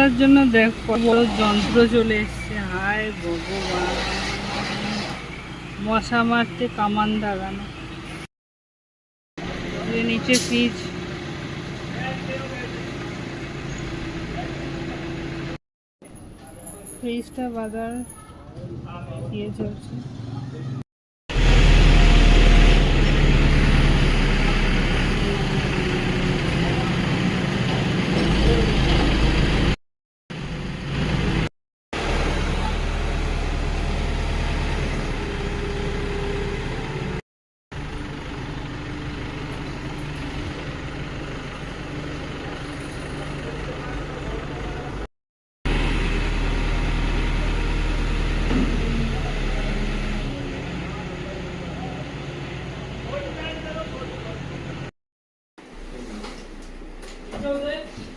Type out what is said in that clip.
তার জন্য দেখ বড় যন্ত্র চলে এসছে। হায় ভগবান। মশা মারতে কামান দাগানো। নিচে ফ্রিজ। ফ্রিজটা বাজার ইয়ে চলছে। chosen